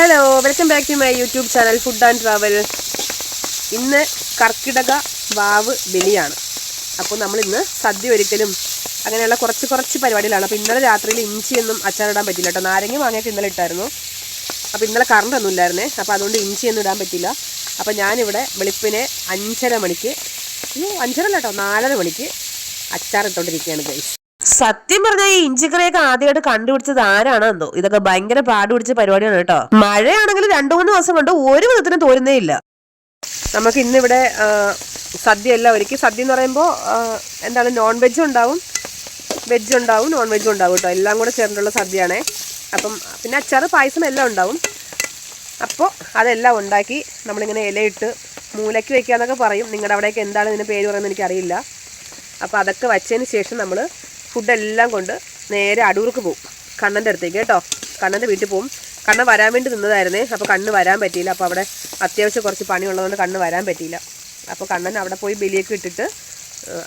Hello welcome back to my YouTube channel food and travel ഇന്ന് കർക്കിടക വാവ് ബലിയാണ്. അപ്പോൾ നമ്മൾ ഇന്ന് സദ്യ ഒരിക്കലും അങ്ങനെയുള്ള കുറച്ച് കുറച്ച് പരിപാടികളാണ്. അപ്പോൾ ഇന്നലെ രാത്രിയിൽ ഇഞ്ചിയൊന്നും അച്ചാറിടാൻ പറ്റില്ല കേട്ടോ. നാരങ്ങ വാങ്ങിയിട്ട് ഇന്നലെ ഇട്ടായിരുന്നു. അപ്പോൾ ഇന്നലെ കറണ്ട് ഒന്നും ഇല്ലായിരുന്നേ. അപ്പോൾ അതുകൊണ്ട് ഇഞ്ചിയൊന്നും ഇടാൻ പറ്റില്ല അപ്പോൾ ഞാനിവിടെ വെളുപ്പിനെ അഞ്ചര മണിക്ക് അഞ്ചര അല്ല കേട്ടോ നാലര മണിക്ക് അച്ചാർ ഇട്ടുകൊണ്ടിരിക്കുകയാണ് ഗൈസ് സത്യം പറഞ്ഞ ഈ ഇഞ്ചിക്കറിയൊക്കെ ആദ്യമായിട്ട് കണ്ടുപിടിച്ചത് ആരാണെന്നോ? ഇതൊക്കെ ഭയങ്കര പാടുപിടിച്ച പരിപാടിയാണ് കേട്ടോ. മഴയാണെങ്കിൽ രണ്ടു മൂന്ന് ദിവസം കൊണ്ട് ഒരു വിധത്തിനും തോരുന്നേ ഇല്ല. നമുക്ക് ഇന്നിവിടെ സദ്യ എല്ലാം ഒരുക്കി. സദ്യ എന്ന് പറയുമ്പോൾ എന്താണ് നോൺ വെജ് ഉണ്ടാവും വെജ് ഉണ്ടാവും നോൺ വെജ് ഉണ്ടാവും കേട്ടോ. എല്ലാം കൂടെ ചേർന്നിട്ടുള്ള സദ്യയാണേ. അപ്പം പിന്നെ അച്ചാറ് പായസം എല്ലാം ഉണ്ടാവും. അപ്പോൾ അതെല്ലാം ഉണ്ടാക്കി നമ്മളിങ്ങനെ ഇലയിട്ട് മൂലയ്ക്ക് വെക്കുക എന്നൊക്കെ പറയും. നിങ്ങളുടെ അവിടെയൊക്കെ എന്താണ് ഇതിന്റെ പേര് പറയുന്നത് എനിക്കറിയില്ല. അപ്പോൾ അതൊക്കെ വച്ചതിന് ശേഷം നമ്മൾ ഫുഡെല്ലാം കൊണ്ട് നേരെ അടൂർക്ക് പോകും കണ്ണന്റെ അടുത്തേക്ക് കേട്ടോ. കണ്ണന്റെ വീട്ടിൽ പോകും കണ്ണ് വരാൻ വേണ്ടി നിന്നതായിരുന്നേ. അപ്പോൾ കണ്ണ് വരാൻ പറ്റിയില്ല. അപ്പോൾ അവിടെ അത്യാവശ്യം കുറച്ച് പണിയുള്ളതുകൊണ്ട് കണ്ണ് വരാൻ പറ്റിയില്ല. അപ്പോൾ കണ്ണൻ അവിടെ പോയി ബലിയൊക്കെ ഇട്ടിട്ട്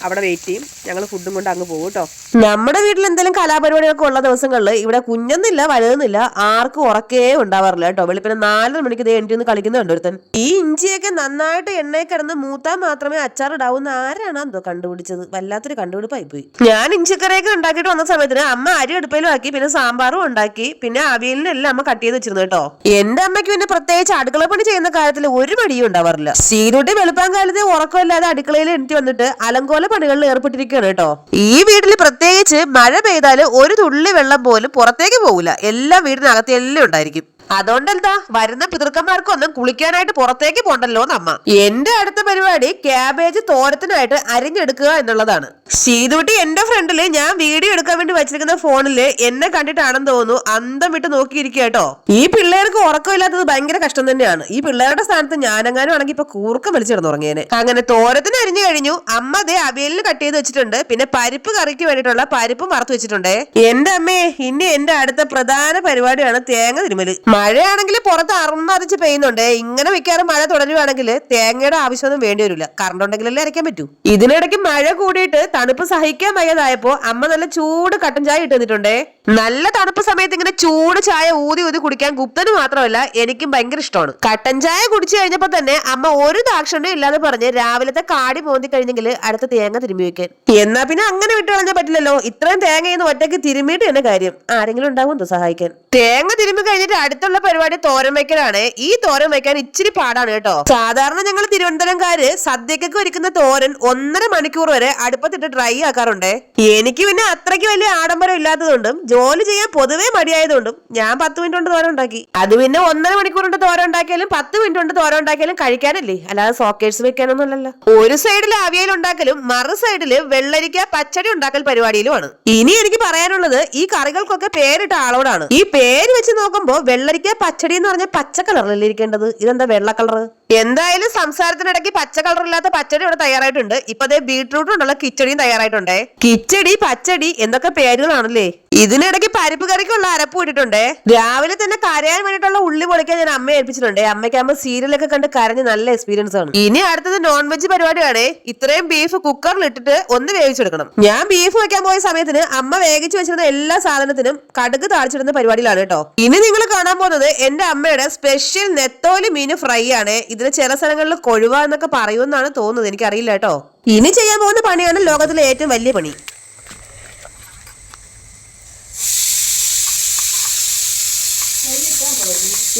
അവിടെ വെയിറ്റ് ചെയ്യും. ഞങ്ങൾ ഫുഡും കൊണ്ട് അങ്ങ് പോകും കേട്ടോ നമ്മുടെ വീട്ടിൽ എന്തെങ്കിലും കലാപരിപാടികളൊക്കെ ഉള്ള ദിവസങ്ങളിൽ ഇവിടെ കുഞ്ഞൊന്നില്ല വലുതെന്നില്ല ആർക്കും ഉറക്കേ ഉണ്ടാവാറില്ല കേട്ടോ വെളുപ്പിന് നാലര മണിക്ക് ദേ എണീറ്റ് ഒന്ന് കളിക്കുന്നുണ്ട് ഒരുത്തൻ. ഈ ഇഞ്ചിയൊക്കെ നന്നായിട്ട് എണ്ണയിൽ കിടന്ന് മൂത്താൽ മാത്രമേ അച്ചാർ ഇടാവുന്ന ആരാണ് എന്തോ കണ്ടുപിടിച്ചത്? വല്ലാത്തൊരു കണ്ടുപിടിപ്പായി പോയി. ഞാൻ ഇഞ്ചിക്കറിയൊക്കെ ഉണ്ടാക്കിയിട്ട് വന്ന സമയത്തിന് അമ്മ അരി അടുപ്പയിലും ആക്കി പിന്നെ സാമ്പാറും ഉണ്ടാക്കി പിന്നെ അവിയലിനെല്ലാം അമ്മ കട്ട് ചെയ്ത് വെച്ചിരുന്നു കേട്ടോ എന്റെ അമ്മയ്ക്ക് പിന്നെ പ്രത്യേകിച്ച് അടുക്കള പണി ചെയ്യുന്ന കാര്യത്തിൽ ഒരു മടിയും ഉണ്ടാവാറില്ല. സീരുട്ടി വെളുപ്പാൻ കാലത്ത് ഉറക്കമില്ലാതെ അടുക്കളയിൽ എണീറ്റ് വന്നിട്ട് അലങ്കോല പണികളിൽ ഏർപ്പെട്ടിരിക്കുകയാണ് കേട്ടോ. ഈ വീട്ടിൽ പ്രത്യേകിച്ച് മഴ പെയ്താൽ ഒരു തുള്ളി വെള്ളം പോലും പുറത്തേക്ക് പോകില്ല എല്ലാ വീടിനകത്ത് എല്ലാം ഉണ്ടായിരിക്കും. അതുകൊണ്ടെന്താ? വരുന്ന പിതൃക്കന്മാർക്കൊന്നും കുളിക്കാനായിട്ട് പുറത്തേക്ക് പോണ്ടല്ലോ നമ്മ എന്റെ അടുത്ത പരിപാടി ക്യാബേജ് തോരത്തിനായിട്ട് അരിഞ്ഞെടുക്കുക എന്നുള്ളതാണ്. ശീതുട്ടി എന്റെ ഫ്രണ്ടിൽ ഞാൻ വീഡിയോ എടുക്കാൻ വേണ്ടി വെച്ചിരിക്കുന്ന ഫോണിൽ എന്നെ കണ്ടിട്ടാണെന്ന് തോന്നുന്നു. അന്തം വിട്ട് നോക്കിയിരിക്കുക കേട്ടോ. ഈ പിള്ളേർക്ക് ഉറക്കമില്ലാത്തത് ഭയങ്കര കഷ്ടം തന്നെയാണ്. ഈ പിള്ളേരുടെ സ്ഥാനത്ത് ഞാനെങ്ങാനും ആണെങ്കിൽ ഇപ്പൊ കൂർക്കം വലിച്ചു കിടന്നുറങ്ങിയേനെ. അങ്ങനെ തോരത്തിന് അരിഞ്ഞു കഴിഞ്ഞു. അമ്മ ദേ അവിയലിന് കട്ട് ചെയ്ത് വെച്ചിട്ടുണ്ട്. പിന്നെ പരിപ്പ് കറിക്ക് വേണ്ടിയിട്ടുള്ള പരിപ്പും വറുത്ത് വെച്ചിട്ടുണ്ട്. എന്റെ അമ്മേ ഇനി എന്റെ അടുത്ത പ്രധാന പരിപാടിയാണ് തേങ്ങ തിരുമൽ. മഴയാണെങ്കിൽ പുറത്ത് അറുമ്പതിച്ച് പെയ്യുന്നുണ്ട്. ഇങ്ങനെ മിക്കവാറും മഴ തുടരുവാണെങ്കിൽ തേങ്ങയുടെ ആവശ്യമൊന്നും വേണ്ടി വരില്ല. കറണ്ട് ഉണ്ടെങ്കിലല്ലേ അരയ്ക്കാൻ പറ്റൂ. ഇതിനിടയ്ക്ക് മഴ കൂടിയിട്ട് തണുപ്പ് സഹിക്കാൻ വയ്യാതായപ്പോ അമ്മ നല്ല ചൂട് കട്ടൻ ചായ ഇട്ട് തന്നിട്ടുണ്ടേ. നല്ല തണുപ്പ് സമയത്ത് ഇങ്ങനെ ചൂട് ചായ ഊതി ഊതി കുടിക്കാൻ ഗുപ്തന് മാത്രമല്ല എനിക്കും ഭയങ്കര ഇഷ്ടമാണ്. കട്ടൻ ചായ കുടിച്ചു കഴിഞ്ഞപ്പോ തന്നെ അമ്മ ഒരു ദാക്ഷണ്യം ഇല്ലാതെ പറഞ്ഞ് രാവിലത്തെ കാടി മോന്തി കഴിഞ്ഞെങ്കിൽ അടുത്ത തേങ്ങ തിരുമ്മി വെക്കാൻ. എന്നാ പിന്നെ അങ്ങനെ വിട്ടു കളഞ്ഞാൽ പറ്റില്ലല്ലോ. ഇത്രയും തേങ്ങയെന്ന് ഒറ്റയ്ക്ക് തിരുമ്മിയിട്ട് തന്നെ കാര്യം. ആരെങ്കിലും ഉണ്ടാവും സഹായിക്കാൻ? തേങ്ങ തിരുമ്മി കഴിഞ്ഞിട്ട് അടുത്തുള്ള പരിപാടി തോരൻ വയ്ക്കലാണ് ഈ തോരൻ വയ്ക്കാൻ ഇച്ചിരി പാടാണ് കേട്ടോ. സാധാരണ ഞങ്ങൾ തിരുവനന്തപുരംകാര് സദ്യക്കൊക്കെ ഒരുക്കുന്ന തോരൻ ഒന്നര മണിക്കൂർ വരെ അടുപ്പത്തിട്ട് ഡ്രൈ ആക്കാറുണ്ട്. എനിക്ക് പിന്നെ അത്രയ്ക്ക് വലിയ ആഡംബരം ഇല്ലാത്തതുകൊണ്ടും ജോലി ചെയ്യാൻ പൊതുവേ മടിയായതുകൊണ്ടും ഞാൻ പത്ത് മിനിറ്റ് കൊണ്ട് തോരൻ ഉണ്ടാക്കി. അത് പിന്നെ ഒന്നര മണിക്കൂർ കൊണ്ട് തോരൻ ഉണ്ടാക്കിയാലും പത്ത് മിനിറ്റ് കൊണ്ട് തോരൻ ഉണ്ടാക്കിയാലും കഴിക്കാനല്ലേ? അല്ലാതെ സോക്കേഴ്സ് വെക്കാനൊന്നും അല്ലല്ലോ. ഒരു സൈഡിൽ അവിയൽ ഉണ്ടാക്കലും മറു സൈഡിൽ വെള്ളരിക്ക പച്ചടി ഉണ്ടാക്കൽ പരിപാടിയിലുമാണ്. ഇനി എനിക്ക് പറയാനുള്ളത് ഈ കറികൾക്കൊക്കെ പേരിട്ട ആളോടാണ്. ഈ പേര് വെച്ച് നോക്കുമ്പോ വെള്ളരിക്ക പച്ചടി എന്ന് പറഞ്ഞാൽ പച്ച കളറിലല്ലേ ഇരിക്കേണ്ടത്? ഇതെന്താ വെള്ള കളർ എന്തായാലും സംസാരത്തിനിടയ്ക്ക് പച്ച കളർ ഇല്ലാത്ത പച്ചടി ഇവിടെ തയ്യാറായിട്ടുണ്ട്. ഇപ്പൊ അതേ ബീട്രൂട്ട് ഉണ്ടല്ലോ കിച്ചടിയും തയ്യാറായിട്ടുണ്ടേ. കിച്ചടി പച്ചടി എന്തൊക്കെ പേരുകളാണല്ലേ? ഇതിനിടയ്ക്ക് പരിപ്പ് കറിക്കുള്ള അരപ്പ് ഇട്ടിട്ടുണ്ട്. രാവിലെ തന്നെ കരയാൻ വേണ്ടിയിട്ടുള്ള ഉള്ളി പൊളിക്കാൻ ഞാൻ അമ്മയെ ഏൽപ്പിച്ചിട്ടുണ്ട്. അമ്മയ്ക്കാകുമ്പോ സീരിയലൊക്കെ കണ്ട് കരഞ്ഞ് നല്ല എക്സ്പീരിയൻസ് ആണ്. ഇനി അടുത്തത് നോൺ വെജ് പരിപാടിയാണ്. ഇത്രയും ബീഫ് കുക്കറിൽ ഇട്ടിട്ട് ഒന്ന് വേവിച്ചെടുക്കണം. ഞാൻ ബീഫ് വെക്കാൻ പോയ സമയത്തിന് അമ്മ വേവിച്ചു വെച്ചിരുന്ന എല്ലാ സാധനത്തിനും കടുക് താഴ്ച്ചിടുന്ന പരിപാടിയിലാണ് കേട്ടോ. ഇനി നിങ്ങൾ കാണാൻ പോകുന്നത് എന്റെ അമ്മയുടെ സ്പെഷ്യൽ നെത്തോലി മീൻ ഫ്രൈ ആണ്. ഇതിന് ചില സ്ഥലങ്ങളിൽ കൊഴുവ എന്നൊക്കെ പറയുമെന്നാണ് തോന്നുന്നത്. എനിക്കറിയില്ല കേട്ടോ. ഇനി ചെയ്യാൻ പോകുന്ന പണിയാണ് ലോകത്തിലെ ഏറ്റവും വലിയ പണി.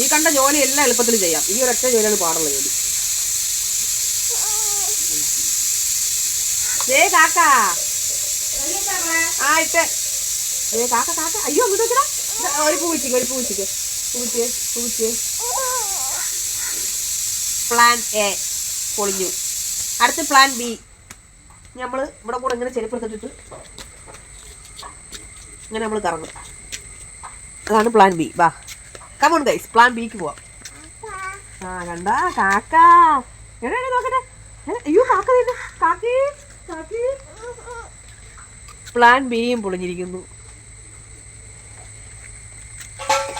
ഈ കണ്ട ജോലി എല്ലാം എളുപ്പത്തിൽ ചെയ്യാം. ഈ ഒരൊറ്റ ജോലിയാണ് പാടുള്ള ജോലി. ഏ കാക്ക. ആ ഇട്ട്. ഏ കാക്ക കാക്ക. അയ്യോ അങ്ങോട്ട് ഒരു പൂച്ചിക്ക് ഒരു പൂച്ചിക്ക് പൂച്ചേ പൂച്ചേ പ്ലാൻ എ പൊളിഞ്ഞു. അടുത്ത പ്ലാൻ ബി നമ്മൾ ഇവിടെ കൂടെ ഇങ്ങനെ ചെരുപ്പെടുത്തിട്ട് ഇങ്ങനെ നമ്മൾ കറങ്ങും. അതാണ് പ്ലാൻ ബി വാ. കമോൺ ഗൈസ് പ്ലാൻ ബിക്ക് പോവാം. ആ കണ്ട? കാക്ക. എടാ നോക്കട്ടെ? അയ്യോ കാക്ക കാക്കി കാക്കി. പ്ലാൻ ബിയും പൊളിഞ്ഞിരിക്കുന്നു.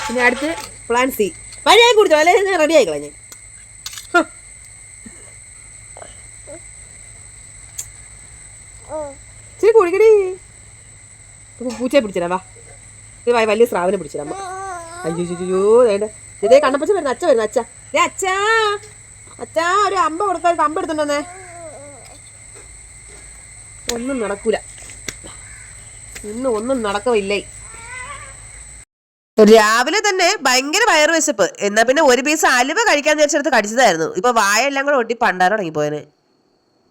പിന്നെ അടുത്ത് പ്ലാൻ സി വഴിയായി കുടിച്ചോ അല്ലെ? റെഡി ആയിക്കളാ ഞാൻ. ഇച്ചിരി കുടിക്കടി. പൂച്ചയെ പിടിച്ചിടാം വാ, വലിയ സ്രാവിനെ പിടിച്ചിടാം അയ്യോ അയ്യോ വേണ്ട ഇതേ കണ്ണപ്പച്ച വരുന്നു അച്ഛ വരുന്നു അച്ഛ. ദേ അച്ഛാ. അച്ഛാ ഒരു അമ്പ കൊടുക്കാൻ കമ്പ് എടുത്തുണ്ടെന്നേ ഒന്നും നടക്കൂല. ഇന്ന് ഒന്നും നടക്കവില്ലേ? രാവിലെ തന്നെ ഭയങ്കര വയറ് വിശപ്പ്. എന്നാ പിന്നെ ഒരു പീസ് അലുവ കഴിക്കാൻ വിചാരിച്ചെടുത്ത് കടിച്ചതായിരുന്നു. ഇപ്പൊ വായ എല്ലാം കൂടെ ഒട്ടി പണ്ടാറ് തുടങ്ങിപ്പോയന്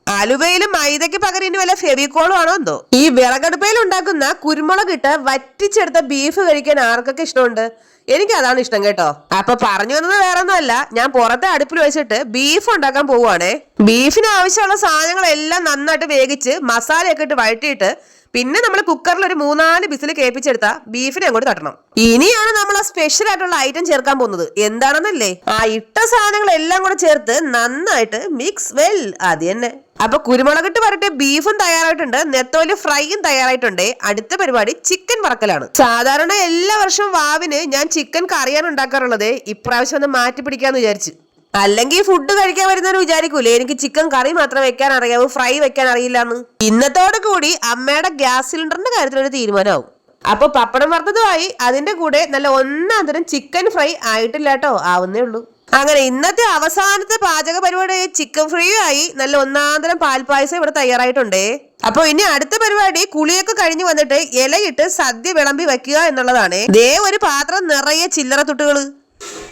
അലുവയിലും മൈദയ്ക്ക് പകരം ഇനി വല്ല ഫെവിക്കോളും ആണോ എന്തോ? ഈ വിറകടുപ്പയിൽ ഉണ്ടാക്കുന്ന കുരുമുളക് ഇട്ട് വറ്റിച്ചെടുത്ത ബീഫ് കഴിക്കാൻ ആർക്കൊക്കെ ഇഷ്ടമുണ്ട്? എനിക്ക് അതാണ് ഇഷ്ടം കേട്ടോ. അപ്പൊ പറഞ്ഞു വന്നത് വേറെ ഒന്നുമല്ല ഞാൻ പുറത്തെ അടുപ്പിൽ വെച്ചിട്ട് ബീഫ് ഉണ്ടാക്കാൻ പോവുകയാണേ. ബീഫിന് ആവശ്യമുള്ള സാധനങ്ങളെല്ലാം നന്നായിട്ട് വേവിച്ച് മസാലയൊക്കെ ഇട്ട് വഴറ്റിയിട്ട് പിന്നെ നമ്മൾ കുക്കറിൽ ഒരു മൂന്നാൽ ബിസിൽ കേൾപ്പിച്ചെടുത്ത ബീഫിനെ അങ്ങോട്ട് തട്ടണം. ഇനിയാണ് നമ്മൾ ആ സ്പെഷ്യൽ ആയിട്ടുള്ള ഐറ്റം ചേർക്കാൻ പോകുന്നത്. എന്താണെന്നല്ലേ? ആ ഇട്ട സാധനങ്ങൾ എല്ലാം കൂടെ ചേർത്ത് നന്നായിട്ട് മിക്സ് വെൽ അത് തന്നെ. അപ്പൊ കുരുമുളകിട്ട് വരട്ടെ ബീഫും തയ്യാറായിട്ടുണ്ട്. നെത്തോലി ഫ്രൈയും തയ്യാറായിട്ടുണ്ട്. അടുത്ത പരിപാടി ചിക്കൻ വറക്കലാണ്. സാധാരണ എല്ലാ വർഷവും വാവിന് ഞാൻ ചിക്കൻ കറിയാണ് ഉണ്ടാക്കാറുള്ളത്. ഇപ്രാവശ്യം ഒന്ന് മാറ്റി പിടിക്കാന്ന് വിചാരിച്ചു. അല്ലെങ്കിൽ ഫുഡ് കഴിക്കാൻ വരുന്നവർ വിചാരിക്കൂലേ? എനിക്ക് ചിക്കൻ കറി മാത്രം വെക്കാൻ അറിയാവൂ ഫ്രൈ വെക്കാൻ അറിയില്ല എന്ന് ഇന്നത്തോടെ കൂടി അമ്മയുടെ ഗ്യാസ് സിലിണ്ടറിന്റെ കാര്യത്തിൽ ഒരു തീരുമാനമാവും. അപ്പൊ പപ്പടം വറുത്തതുമായി അതിന്റെ കൂടെ നല്ല ഒന്നാം തരം ചിക്കൻ ഫ്രൈ ആയിട്ടില്ല കേട്ടോ ആവുന്നേ ഉള്ളൂ. അങ്ങനെ ഇന്നത്തെ അവസാനത്തെ പാചക പരിപാടി ചിക്കൻ ഫ്രൈ ആയി നല്ല ഒന്നാന്തരം പാൽപ്പായസം ഇവിടെ തയ്യാറായിട്ടുണ്ടേ. അപ്പൊ ഇനി അടുത്ത പരിപാടി കുളിയൊക്കെ കഴിഞ്ഞു വന്നിട്ട് ഇലയിട്ട് സദ്യ വിളമ്പി വെക്കുക എന്നുള്ളതാണ്. ദേ ഒരു പാത്രം നിറയെ ചില്ലറ തുട്ടുകൾ.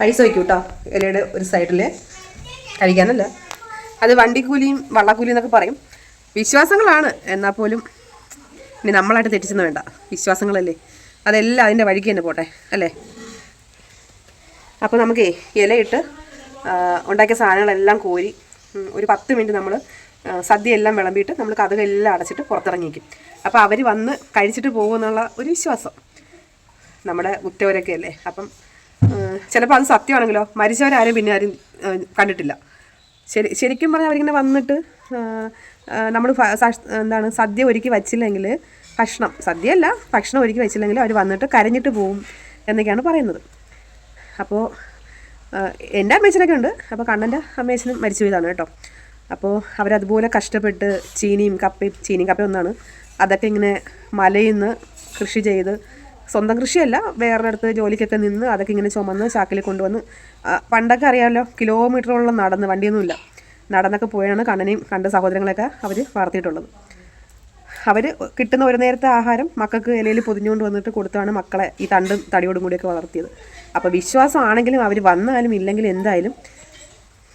പൈസ വയ്ക്കും കേട്ടോ ഇലയുടെ ഒരു സൈഡിൽ കഴിക്കാനല്ല? അത് വണ്ടിക്കൂലിയും വള്ളക്കൂലിയും എന്നൊക്കെ പറയും. വിശ്വാസങ്ങളാണ്. എന്നാൽ പോലും ഇനി നമ്മളായിട്ട് തെറ്റിച്ചെന്ന് വേണ്ട. വിശ്വാസങ്ങളല്ലേ. അതെല്ലാം അതിന്റെ വഴിക്ക് തന്നെ പോട്ടെ അല്ലേ? അപ്പോൾ നമുക്ക് ഇലയിട്ട് ഉണ്ടാക്കിയ സാധനങ്ങളെല്ലാം കോരി ഒരു പത്ത് മിനിറ്റ് നമ്മൾ സദ്യ എല്ലാം വിളമ്പിയിട്ട് നമ്മൾ കഥകളെല്ലാം അടച്ചിട്ട് പുറത്തിറങ്ങിക്കും അപ്പോൾ അവർ വന്ന് കഴിച്ചിട്ട് പോകുമെന്നുള്ള ഒരു വിശ്വാസം. നമ്മുടെ ഉറ്റവരൊക്കെ അല്ലേ അപ്പം ചിലപ്പോൾ അത് സത്യമാണെങ്കിലോ? മരിച്ചവരാരും പിന്നെ ആരും കണ്ടിട്ടില്ല. ശരി ശരിക്കും പറഞ്ഞാൽ അവരിങ്ങനെ വന്നിട്ട് നമ്മൾ എന്താണ് സദ്യ ഒരുക്കി വച്ചില്ലെങ്കിൽ ഭക്ഷണം സദ്യയല്ല ഭക്ഷണം ഒരുക്കി വച്ചില്ലെങ്കിൽ അവർ വന്നിട്ട് കരഞ്ഞിട്ട് പോവും എന്നൊക്കെയാണ് പറയുന്നത്. അപ്പോൾ എന്റെ അമ്മേച്ചനൊക്കെ ഉണ്ട്. അപ്പോൾ കണ്ണന്റെ അമ്മേച്ചനും മരിച്ചു പോയതാണ് കേട്ടോ. അപ്പോൾ അവരതുപോലെ കഷ്ടപ്പെട്ട് ചീനിയും കപ്പയും ചീനിയും കപ്പയും ഒന്നാണ്. അതൊക്കെ ഇങ്ങനെ മലയിൽ നിന്ന് കൃഷി ചെയ്ത് സ്വന്തം കൃഷിയല്ല വേറൊരിടത്ത് ജോലിക്കൊക്കെ നിന്ന് അതൊക്കെ ഇങ്ങനെ ചുമന്ന് ചാക്കിൽ കൊണ്ടുവന്ന് പണ്ടൊക്കെ അറിയാമല്ലോ കിലോമീറ്ററോളം നടന്ന് വണ്ടിയൊന്നുമില്ല. നടന്നൊക്കെ പോയാണ് കണ്ണനെയും കണ്ട സഹോദരങ്ങളെയൊക്കെ അവർ വളർത്തിയിട്ടുള്ളത്. അവർ കിട്ടുന്ന ഒരു നേരത്തെ ആഹാരം മക്കൾക്ക് ഇലയിൽ പൊതിഞ്ഞുകൊണ്ട് വന്നിട്ട് കൊടുത്താണ് മക്കളെ ഈ തണ്ടും തടിയോടും കൂടിയൊക്കെ വളർത്തിയത്. അപ്പോൾ വിശ്വാസമാണെങ്കിലും അവർ വന്നാലും ഇല്ലെങ്കിലും എന്തായാലും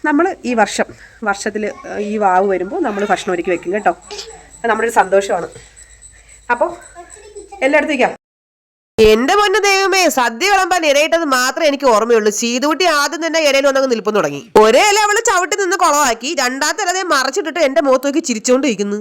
നമ്മൾ ഈ വർഷം വർഷത്തിൽ ഈ വാവ് വരുമ്പോൾ നമ്മൾ ഭക്ഷണം ഒരുക്കി വെക്കും കേട്ടോ. നമ്മുടെ ഒരു സന്തോഷമാണ്. അപ്പോൾ എല്ലായിടത്തേക്കാം എന്റെ പൊന്നു ദൈവമേ സദ്യ വിളമ്പാൻ ഇരയിട്ടത് മാത്രമേ എനിക്ക് ഓർമ്മയുള്ളൂ. സീതുകുട്ടി ആദ്യം തന്നെ ഇരയിൽ വന്നങ്ങ് നിൽപ്പം തുടങ്ങി. ഒരേ ഇല അവൾ ചവിട്ടി നിന്ന് കുളവാക്കി രണ്ടാമത്തെ ഇലതെ മറച്ചിട്ടിട്ട് എന്റെ മുഖത്ത് നോക്കി ചിരിച്ചോണ്ടിരിക്കുന്നു.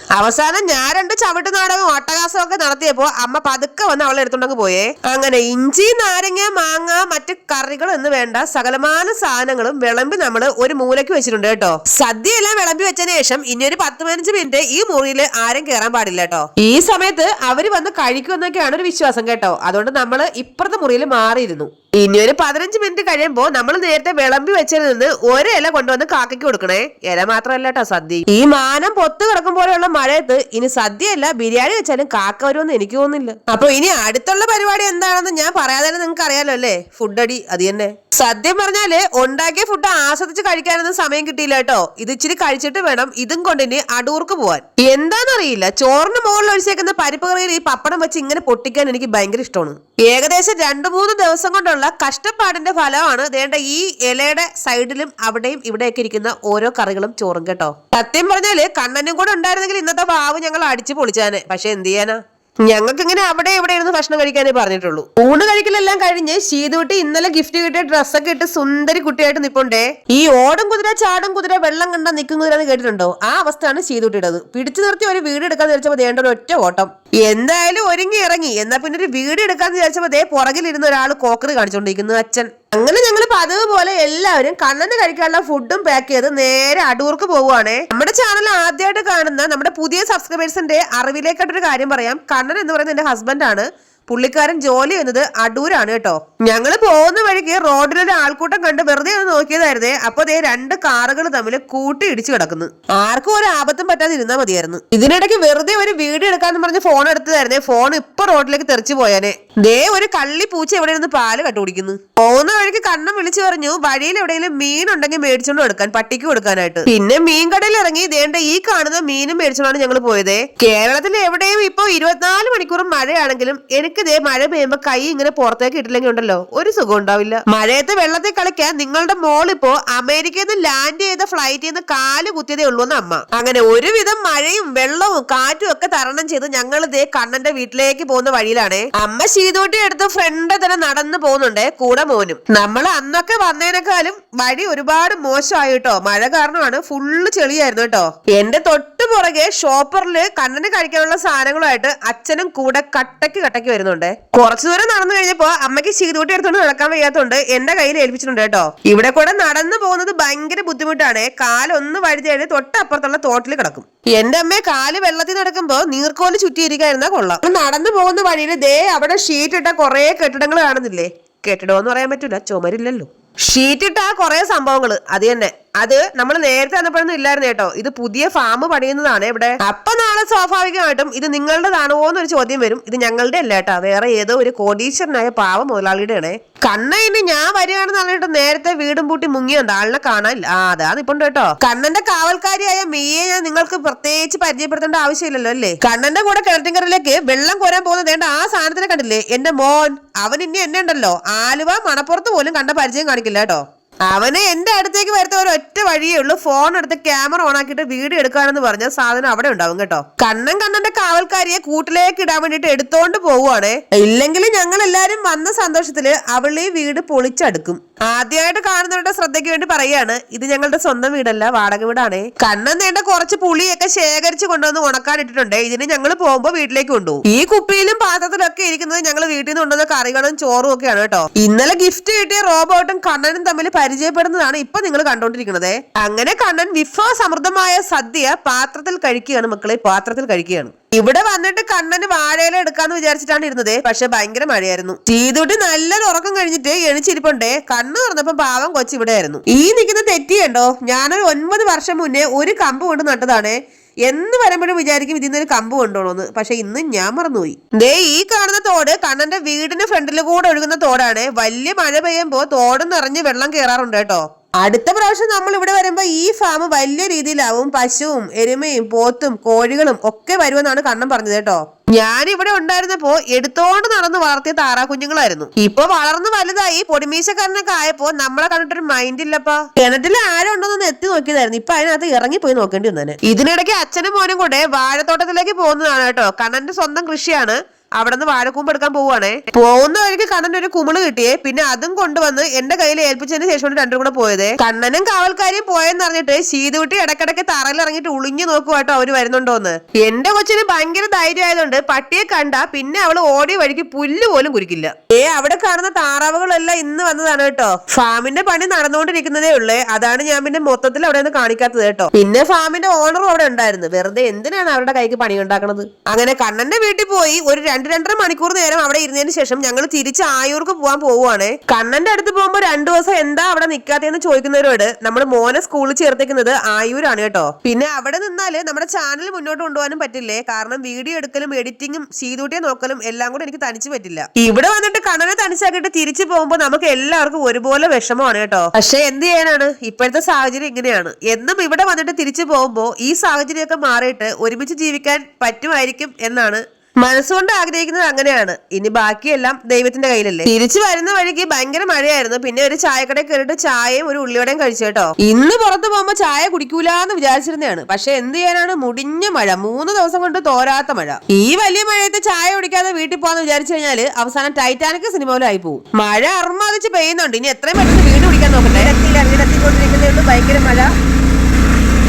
അവസാനം ഞാൻ രണ്ട് ചവിട്ട് നാടകം ഓട്ടകാസം ഒക്കെ നടത്തിയപ്പോ അമ്മ പതുക്കെ വന്ന് അവളെ എടുത്തുണ്ടെങ്കിൽ പോയേ. അങ്ങനെ ഇഞ്ചി നാരങ്ങ മാങ്ങ മറ്റ് കറികൾ എന്ന് വേണ്ട സകലമാന സാധനങ്ങളും വിളമ്പി നമ്മൾ ഒരു മൂലയ്ക്ക് വെച്ചിട്ടുണ്ട് കേട്ടോ. സദ്യ എല്ലാം വിളമ്പി വെച്ചതിന് ശേഷം ഇനി ഒരു പത്ത് പതിനഞ്ച് മിനിറ്റ് ഈ മുറിയിൽ ആരും കയറാൻ പാടില്ല കേട്ടോ. ഈ സമയത്ത് അവർ വന്ന് കഴിക്കുമെന്നൊക്കെയാണ് ഒരു വിശ്വാസം കേട്ടോ. അതുകൊണ്ട് നമ്മൾ ഇപ്പുറത്തെ മുറിയിൽ മാറിയിരുന്നു. ഇനി ഒരു പതിനഞ്ച് മിനിറ്റ് കഴിയുമ്പോ നമ്മൾ നേരത്തെ വിളമ്പി വെച്ചതിൽ ഒരു ഇല കൊണ്ടുവന്ന് കാക്കയ്ക്ക് കൊടുക്കണേ. ഇല മാത്രമല്ല കേട്ടോ സദ്യ. ഈ മാനം പൊത്തു കിടക്കും പോലെയുള്ള മഴയത്ത് ഇനി സദ്യയല്ല ബിരിയാണി വെച്ചാലും കാക്ക വരുമെന്ന് എനിക്ക് തോന്നുന്നില്ല. അപ്പൊ ഇനി അടുത്തുള്ള പരിപാടി എന്താണെന്ന് ഞാൻ പറയാതെ നിങ്ങൾക്ക് അറിയാലോ അല്ലേ? ഫുഡ് അടി അത് തന്നെ. സദ്യം പറഞ്ഞാൽ ഉണ്ടാക്കിയ ഫുഡ് ആസ്വദിച്ച് കഴിക്കാനൊന്നും സമയം കിട്ടിയില്ല കേട്ടോ. ഇത് ഇച്ചിരി കഴിച്ചിട്ട് വേണം ഇതും കൊണ്ട് ഇനി അടൂർക്ക് പോവാൻ. എന്താണെന്നറിയില്ല ചോറിന് മുകളിൽ ഒഴിച്ചേക്കുന്ന പരിപ്പ് കറിയിൽ ഈ പപ്പടം വെച്ച് ഇങ്ങനെ പൊട്ടിക്കാൻ എനിക്ക് ഭയങ്കര ഇഷ്ടമാണ്. ഏകദേശം രണ്ടു മൂന്ന് ദിവസം കൊണ്ടുള്ള കഷ്ടപ്പാടിന്റെ ഫലമാണ് വേണ്ട ഈ ഇലയുടെ സൈഡിലും അവിടെയും ഇവിടെയൊക്കെ ഇരിക്കുന്ന ഓരോ കറികളും ചോറും കേട്ടോ. സത്യം പറഞ്ഞാൽ കണ്ണനും കൂടെ ഉണ്ടായിരുന്നെങ്കിൽ ഇന്നത്തെ വാവ് ഞങ്ങൾ അടിച്ചു പൊളിച്ചാനെ. പക്ഷെ എന്ത് ചെയ്യാനാ? ഞങ്ങൾക്ക് ഇങ്ങനെ അവിടെ ഇവിടെ ഇരുന്ന് ഭക്ഷണം കഴിക്കാനേ പറഞ്ഞിട്ടുള്ളൂ. ഊണ് കഴിക്കലെല്ലാം കഴിഞ്ഞ് ശീതുവിട്ട് ഇന്നലെ ഗിഫ്റ്റ് കിട്ടിയ ഡ്രസ്സൊക്കെ ഇട്ട് സുന്ദരി കുട്ടിയായിട്ട് നിപ്പുണ്ടേ. ഈ ഓടും കുതിര ചാടും കുതിര വെള്ളം കണ്ട നിൽക്കും കുതിര എന്ന് കേട്ടിട്ടുണ്ടോ? ആ അവസ്ഥയാണ് ശീതുട്ടിയുടേത്. പിടിച്ചു നിർത്തി ഒരു വീട് എടുക്കാന്ന് വിചാരിച്ചപ്പോൾ ദേണ്ട ഒരു ഒറ്റ ഓട്ടം. എന്തായാലും ഒരുങ്ങി ഇറങ്ങി. എന്നാ പിന്നെ ഒരു വീട് എടുക്കാന്ന് വിചാരിച്ചപ്പോൾ ദേ പുറകിലിരുന്ന ഒരാൾ കോക്കറി കാണിച്ചുകൊണ്ടിരിക്കുന്നു അച്ഛൻ. അങ്ങനെ ഞങ്ങൾ പതിവ് പോലെ എല്ലാവരും കണ്ണന് കഴിക്കാനുള്ള ഫുഡും പാക്ക് ചെയ്ത് നേരെ അടൂർക്ക് പോവുകയാണേ നമ്മുടെ ചാനൽ ആദ്യമായിട്ട് കാണുന്ന നമ്മുടെ പുതിയ സബ്സ്ക്രൈബേഴ്സിന്റെ അറിവിലേക്കായിട്ടൊരു കാര്യം പറയാം. കണ്ണൻ എന്ന് പറയുന്നത് എന്റെ ഹസ്ബൻഡാണ് പുള്ളിക്കാരൻ ജോലി ചെയ്യുന്നത് അടൂരാണ് കേട്ടോ. ഞങ്ങൾ പോകുന്ന വഴിക്ക് റോഡിലൊരു ആൾക്കൂട്ടം കണ്ട് വെറുതെ ഒന്ന് നോക്കിയതായിരുന്നേ. അപ്പൊ ദേ രണ്ട് കാറുകൾ തമ്മിൽ കൂട്ടി ഇടിച്ചു കിടക്കുന്നു. ആർക്കും ഒരു ആപത്തും പറ്റാതെ ഇരുന്നാ മതിയായിരുന്നു. ഇതിനിടയ്ക്ക് വെറുതെ ഒരു വീഡിയോ എടുക്കാന്ന് പറഞ്ഞ് ഫോൺ എടുത്തതായിരുന്നേ. ഫോൺ ഇപ്പൊ റോഡിലേക്ക് തെറിച്ചു പോയാനെ. ദേ ഒരു കള്ളി പൂച്ച എവിടെ ഇരുന്ന് പാൽ കട്ടുപിടിക്കുന്നു പോകുന്ന വഴിക്ക് കണ്ണം വിളിച്ചു പറഞ്ഞു വഴിയിൽ എവിടെയെങ്കിലും മീൻ ഉണ്ടെങ്കിൽ മേടിച്ചോണ്ട് കൊടുക്കാൻ പട്ടിക്ക് കൊടുക്കാനായിട്ട്. പിന്നെ മീൻ കടയിൽ ഇറങ്ങി ദേണ്ട ഈ കാണുന്ന മീനും മേടിച്ചോണ്ടാണ് ഞങ്ങൾ പോയത്. കേരളത്തിൽ എവിടെയും ഇപ്പൊ ഇരുപത്തിനാല് മണിക്കൂറും മഴയാണെങ്കിലും എനിക്ക് ദേ മഴ പെയ്യുമ്പോ കൈ ഇങ്ങനെ പുറത്തേക്ക് ഇട്ടില്ലെങ്കിൽ ഉണ്ടല്ലോ ഒരു സുഖം ഉണ്ടാവില്ല. മഴയത്ത് വെള്ളത്തിൽ കളിക്കാൻ നിങ്ങളുടെ മോൾ ഇപ്പോ അമേരിക്കയിൽ നിന്ന് ലാൻഡ് ചെയ്ത ഫ്ലൈറ്റിൽ നിന്ന് കാൽ കുത്തിയതേ ഉള്ളൂ എന്ന് അമ്മ. അങ്ങനെ ഒരുവിധം മഴയും വെള്ളവും കാറ്റും ഒക്കെ തരണം ചെയ്ത് ഞങ്ങൾ ഇതേ കണ്ണന്റെ വീട്ടിലേക്ക് പോകുന്ന വഴിയിലാണ്. അമ്മ ശീതോട്ടി എടുത്ത് ഫ്രണ്ട് തന്നെ നടന്നു പോകുന്നുണ്ട് കൂടെ മോനും. നമ്മൾ അന്നൊക്കെ വന്നതിനേക്കാളും വഴി ഒരുപാട് മോശമായി കേട്ടോ മഴ കാരണമാണ് ഫുള്ള് ചെളിയായിരുന്നു കേട്ടോ. എന്റെ തൊട്ട് പുറകെ ഷോപ്പറിൽ കണ്ണന് കഴിക്കാനുള്ള സാധനങ്ങളുമായിട്ട് അച്ഛനും കൂടെ കട്ടക്ക് കട്ടക്ക് വരുന്നുണ്ട്. കുറച്ചു ദൂരം നടന്നു കഴിഞ്ഞപ്പോ അമ്മയ്ക്ക് ശീതൂട്ടി എടുത്തോണ്ട് നടക്കാൻ വയ്യാത്തോണ്ട് എന്റെ കയ്യിൽ ഏൽപ്പിച്ചിട്ടുണ്ട് കേട്ടോ. ഇവിടെ കൂടെ നടന്നു പോകുന്നത് ഭയങ്കര ബുദ്ധിമുട്ടാണ്. കാലൊന്ന് വഴുതിയായിട്ട് തൊട്ടപ്പുറത്തുള്ള തോട്ടിൽ കിടക്കും. എന്റെ അമ്മയെ കാൽ വെള്ളത്തിൽ നടക്കുമ്പോ നീർക്കോൽ ചുറ്റിയിരിക്കായിരുന്നാ കൊള്ളാം. നടന്നു പോകുന്ന വഴിയിൽ ദേ അവിടെ ഷീറ്റ് ഇട്ട കുറെ കെട്ടിടങ്ങൾ കാണുന്നില്ലേ? കെട്ടിടം എന്ന് പറയാൻ പറ്റൂല ചുമരില്ലല്ലോ. ഷീറ്റ് ഇട്ട കുറെ സംഭവങ്ങൾ അത് തന്നെ. അത് നമ്മൾ നേരത്തെ വന്നപ്പോഴൊന്നും ഇല്ലായിരുന്നു കേട്ടോ. ഇത് പുതിയ ഫാം പണിയുന്നതാണ് ഇവിടെ. അപ്പൊ നാളെ സ്വാഭാവികമായിട്ടും ഇത് നിങ്ങളുടേതാണോ എന്നൊരു ചോദ്യം വരും. ഇത് ഞങ്ങളുടെ അല്ല കേട്ടോ. വേറെ ഏതോ ഒരു കോടീശ്വരനായ പാവ മുതലാളിയുടെയാണ്. കണ്ണ ഇനി ഞാൻ വരികയാണെന്ന് പറഞ്ഞിട്ട് നേരത്തെ വീടും പൂട്ടി മുങ്ങിയുണ്ട് ആളിനെ കാണാനില്ല. ആ അതാണ് ഇപ്പൊ കേട്ടോ. കണ്ണന്റെ കാവൽക്കാരിയായ മീയെ ഞാൻ നിങ്ങൾക്ക് പ്രത്യേകിച്ച് പരിചയപ്പെടുത്തേണ്ട ആവശ്യമില്ലല്ലോ അല്ലേ? കണ്ണന്റെ കൂടെ കിണറ്റിങ്കറിലേക്ക് വെള്ളം കോരാൻ പോകുന്ന വേണ്ട ആ സാധനത്തിനെ കണ്ടില്ലേ? എന്റെ മോൻ. അവൻ ഇനി എന്നെ ഉണ്ടല്ലോ. ആലുവ മണപ്പുറത്ത് പോലും കണ്ട പരിചയം കാണിക്കില്ല കേട്ടോ. അവന് എന്റെ അടുത്തേക്ക് വരുത്ത ഒരു ഒറ്റ വഴിയേ ഉള്ളൂ. ഫോൺ എടുത്ത് ക്യാമറ ഓൺ ആക്കിയിട്ട് വീഡിയോ എടുക്കാനെന്ന് പറഞ്ഞ സാധനം അവിടെ ഉണ്ടാവും കേട്ടോ. കണ്ണൻ കണ്ണന്റെ കാവൽക്കാരിയെ കൂട്ടിലേക്ക് ഇടാൻ വേണ്ടിട്ട് എടുത്തോണ്ട് പോവുകയാണേ ഇല്ലെങ്കിൽ ഞങ്ങൾ എല്ലാരും വന്ന സന്തോഷത്തിൽ അവളെ വീട് പൊളിച്ചടുക്കും. ആദ്യമായിട്ട് കാണുന്നവരുടെ ശ്രദ്ധയ്ക്ക് വേണ്ടി പറയാണ് ഇത് ഞങ്ങളുടെ സ്വന്തം വീടല്ല വാടക വീടാണേ. കണ്ണൻ നേണ്ട കുറച്ച് പുളിയൊക്കെ ശേഖരിച്ച് കൊണ്ടുവന്ന് ഉണക്കാൻ ഇട്ടിട്ടുണ്ട്. ഇതിന് ഞങ്ങൾ പോകുമ്പോ വീട്ടിലേക്ക് കൊണ്ടുപോകും. ഈ കുപ്പിയിലും പാത്രത്തിലൊക്കെ ഇരിക്കുന്നത് ഞങ്ങൾ വീട്ടിൽ നിന്ന് കൊണ്ടുവന്ന കറികളും ചോറും ഒക്കെയാണ് കേട്ടോ. ഇന്നലെ ഗിഫ്റ്റ് കിട്ടിയ റോബോട്ടും കണ്ണനും തമ്മിൽ പരിചയപ്പെടുന്നതാണ് ഇപ്പൊ നിങ്ങൾ കണ്ടോണ്ടിരിക്കുന്നത് അങ്ങനെ കണ്ണൻ വിഭവ സമൃദ്ധമായ സദ്യ പാത്രത്തിൽ കഴിക്കുകയാണ് മക്കളെ പാത്രത്തിൽ കഴിക്കുകയാണ്. ഇവിടെ വന്നിട്ട് കണ്ണന് വാഴയില എടുക്കാന്ന് വിചാരിച്ചിട്ടാണ് ഇരുന്നത്. പക്ഷെ ഭയങ്കര മഴയായിരുന്നു. ചീതുട്ടി നല്ലൊരു ഉറക്കം കഴിഞ്ഞിട്ട് എണിച്ചിരിപ്പുണ്ടേ. കണ്ണ് തുറന്നപ്പോ പാവം കൊച്ചു ഇവിടെ ആയിരുന്നു ഈ നിൽക്കുന്ന തെറ്റിയുണ്ടോ? ഞാനൊരു ഒൻപത് വർഷം മുന്നേ ഒരു കമ്പ് കൊണ്ട് നട്ടതാണ്. എന്ന് വരുമ്പോഴും വിചാരിക്കും ഇതിൽ ഒരു കമ്പ് കൊണ്ടുപോകണമെന്ന്. പക്ഷെ ഇന്ന് ഞാൻ മറന്നുപോയി. ദേ ഈ കാണുന്ന തോട് കണ്ണന്റെ വീടിന് ഫ്രണ്ടിൽ കൂടെ ഒഴുകുന്ന തോടാണ്. വലിയ മഴ പെയ്യുമ്പോ തോട് നിറഞ്ഞ് വെള്ളം കയറാറുണ്ട് കേട്ടോ. അടുത്ത പ്രാവശ്യം നമ്മൾ ഇവിടെ വരുമ്പോ ഈ ഫാം വലിയ രീതിയിലാവും പശുവും എരുമയും പോത്തും കോഴികളും ഒക്കെ വരുമെന്നാണ് കണ്ണൻ പറഞ്ഞത് കേട്ടോ. ഞാൻ ഇവിടെ ഉണ്ടായിരുന്നപ്പോ എടുത്തോണ്ട് നടന്ന് വളർത്തിയ താറാ കുഞ്ഞുങ്ങളായിരുന്നു ഇപ്പൊ വളർന്ന് വലുതായി പൊടിമീശക്കാരനൊക്കെ ആയപ്പോ നമ്മളെ കണ്ടിട്ടൊരു മൈൻഡ് ഇല്ലപ്പാ. കിണറ്റിൽ ആരും ഉണ്ടോന്ന് എത്തി നോക്കിയതായിരുന്നു. ഇപ്പൊ അതിനകത്ത് ഇറങ്ങി പോയി നോക്കേണ്ടി വന്നേ ഇതിനിടയ്ക്ക് അച്ഛനും മോനും കൂടെ വാഴത്തോട്ടത്തിലേക്ക് പോകുന്നതാണ് കേട്ടോ. കണ്ണന്റെ സ്വന്തം കൃഷിയാണ്. അവിടെ നിന്ന് വാഴക്കൂമ്പ് എടുക്കാൻ പോവുകയാണേ. പോകുന്ന വഴിക്ക് കണ്ണൻ ഒരു കുമിൾ കിട്ടിയേ. പിന്നെ അതും കൊണ്ടുവന്ന് എന്റെ കയ്യിൽ ഏൽപ്പിച്ചതിന് ശേഷമാണ് രണ്ടും കൂടെ പോയത്. കണ്ണനും കാവൽക്കാരിയും പോയെന്ന് അറിഞ്ഞിട്ട് ശീതുവിട്ടി ഇടക്കിടക്ക് തറയിൽ ഇറങ്ങിയിട്ട് ഉളിഞ്ഞു നോക്കുവാട്ടോ അവർ വരുന്നുണ്ടോന്ന്. എന്റെ കൊച്ചിന് ഭയങ്കര ധൈര്യമായതുകൊണ്ട് പട്ടിയെ കണ്ട പിന്നെ അവൾ ഓടി വഴിക്ക് പുല്ല് പോലും കുരിക്കില്ല. ഏ അവിടെ കാണുന്ന താറാവുകളെല്ലാം ഇന്ന് വന്നതാണ് കേട്ടോ. ഫാമിന്റെ പണി നടന്നുകൊണ്ടിരിക്കുന്നതേ ഉള്ളേ. അതാണ് ഞാൻ പിന്നെ മൊത്തത്തിൽ അവിടെ നിന്ന് കാണിക്കാത്തത് കേട്ടോ. പിന്നെ ഫാമിന്റെ ഓണറും അവിടെ ഉണ്ടായിരുന്നു. വെറുതെ എന്തിനാണ് അവരുടെ കൈക്ക് പണി ഉണ്ടാക്കണത് അങ്ങനെ കണ്ണന്റെ വീട്ടിൽ പോയി ഒരു രണ്ട് രണ്ടര മണിക്കൂർ നേരം അവിടെ ഇരുന്നതിന് ശേഷം ഞങ്ങൾ തിരിച്ച് ആയൂർക്ക് പോകാൻ പോവുകയാണ്. കണ്ണന്റെ അടുത്ത് പോകുമ്പോൾ രണ്ടു ദിവസം എന്താ അവിടെ നിൽക്കാത്തതെന്ന് ചോദിക്കുന്നവരോട് നമ്മൾ മോനെ സ്കൂളിൽ ചേർത്തേക്കുന്നത് ആയൂരാണ് കേട്ടോ. പിന്നെ അവിടെ നിന്നാൽ നമ്മുടെ ചാനൽ മുന്നോട്ട് കൊണ്ടുപോകാനും പറ്റില്ലേ? കാരണം വീഡിയോ എടുക്കലും എഡിറ്റിങ്ങും സീതൂട്ടിയെ നോക്കലും എല്ലാം കൂടെ എനിക്ക് തനിച്ച് പറ്റില്ല. ഇവിടെ വന്നിട്ട് കണ്ണനെ തനിച്ചാക്കിയിട്ട് തിരിച്ചു പോകുമ്പോൾ നമുക്ക് എല്ലാവർക്കും ഒരുപോലെ വിഷമമാണ് കേട്ടോ. പക്ഷെ എന്ത് ചെയ്യാനാണ്? ഇപ്പോഴത്തെ സാഹചര്യം ഇങ്ങനെയാണ്. എന്നും ഇവിടെ വന്നിട്ട് തിരിച്ചു പോകുമ്പോൾ ഈ സാഹചര്യമൊക്കെ മാറിയിട്ട് ഒരുമിച്ച് ജീവിക്കാൻ പറ്റുമായിരിക്കും എന്നാണ് മനസ്സുകൊണ്ട് ആഗ്രഹിക്കുന്നത് അങ്ങനെയാണ്. ഇനി ബാക്കിയെല്ലാം ദൈവത്തിന്റെ കയ്യിലല്ലേ? തിരിച്ചു വരുന്ന വഴിക്ക് ഭയങ്കര മഴയായിരുന്നു. പിന്നെ ഒരു ചായക്കടയിൽ കയറിയിട്ട് ചായയും ഒരു ഉള്ളിവടയും കഴിച്ചു കേട്ടോ. ഇന്ന് പുറത്ത് പോകുമ്പോ ചായ കുടിക്കൂലെന്ന് വിചാരിച്ചിരുന്നതാണ്. പക്ഷെ എന്ത് ചെയ്യാനാണ്? മുടിഞ്ഞ മഴ. മൂന്ന് ദിവസം കൊണ്ട് തോരാത്ത മഴ. ഈ വലിയ മഴയത്ത് ചായ കുടിക്കാതെ വീട്ടിൽ പോകാന്ന് വിചാരിച്ചു കഴിഞ്ഞാൽ അവസാനം ടൈറ്റാനിക് സിനിമ പോലെ ആയി പോകും മഴ അർമാദിച്ച് പെയ്യുന്നുണ്ട്. ഇനി എത്രയും പെട്ടെന്ന് വീട് പിടിക്കാൻ നോക്കട്ടെ. എത്തിയില്ല. അങ്ങനെ എത്തിക്കൊണ്ടിരിക്കുന്നതുകൊണ്ട് ഭയങ്കര മഴ.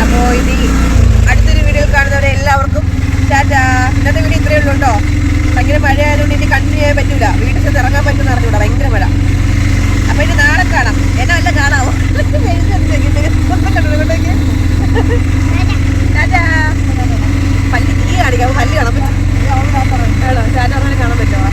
അപ്പോ ഇനി ഇത്രയേ ഭയങ്കര മഴ ആയതുകൊണ്ട് ഇനി കണ്ടിന്യൂ ചെയ്യാൻ പറ്റൂല. വീട്ടിൽ ചെന്ന് ഇറങ്ങാൻ പറ്റുമെന്ന് അറിഞ്ഞൂടാ. ഭയങ്കര മഴ. അപ്പൊ ഇനി നാളെ കാണാം. എന്നാ അല്ല കാണാമോ പല്ലി നീ കാണിക്കാം. പല്ലി കാണാൻ പറ്റും. കാണാൻ പറ്റുമോ